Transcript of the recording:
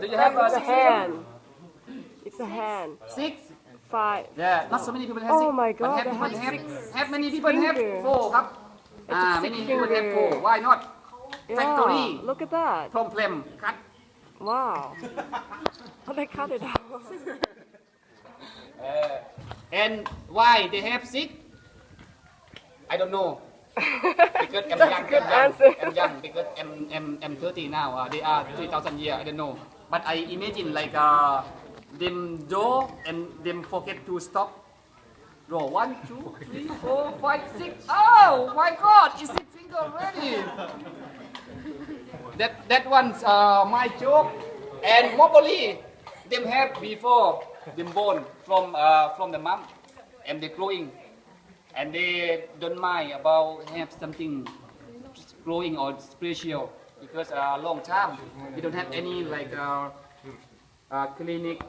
Do you have uh, It's a six children? hand. It's a hand. Six? Five. Yeah, not so many people have Oh six. my but God, have they people have have, six have many people have finger. four ครับ It's อ่า a many six people have finger. four why not Factory. Yeah, look at that. พรมเพลมคัด Wow. Oh, they cut it out. and why they have six I don't know because I'm That's young a good I'm young answer. I'm young because I'm I'm I'm 30 now uh, they are 3000 year I don't know but I imagine like uh, them do and them forget to stop Row one, two, three, four, five, six. Oh my God! Is it finger already? that that one's uh, my joke. And mobily, them have before them born from uh, from the mom, and they growing, and they don't mind about have something growing or spiritual because uh, long time we don't have any like uh, uh, clinic